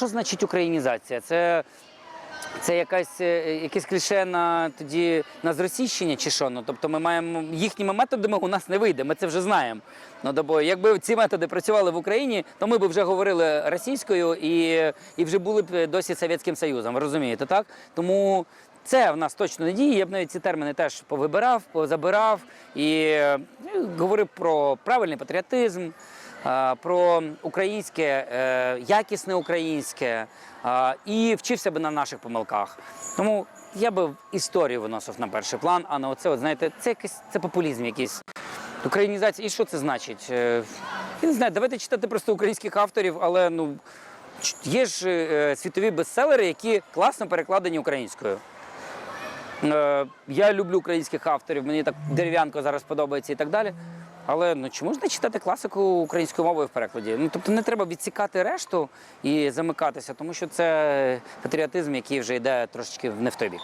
що значить українізація? Це, це якась, е, якесь кліше на тоді на зросійщення чи що? Ну, тобто ми маємо їхніми методами у нас не вийде, ми це вже знаємо. Ну, тобто, якби ці методи працювали в Україні, то ми б вже говорили російською і, і вже були б досі Совєтським Союзом. Розумієте, так? Тому це в нас точно не діє. Я б навіть ці терміни теж повибирав, позабирав і е, говорив про правильний патріотизм, е, про українське, е, якісне українське і вчився би на наших помилках. Тому я би історію виносив на перший план, а не оце, от, знаєте, це якийсь це популізм якийсь. Українізація. І що це значить? Е, Я не знаю, давайте читати просто українських авторів, але ну є ж е, світові бестселери, які класно перекладені українською. Е, Я люблю українських авторів, мені так дерев'янко зараз подобається і так далі. Але ну чи можна читати класику українською мовою в перекладі? Ну тобто не треба відсікати решту і замикатися, тому що це патріотизм, який вже йде трошечки не в той бік.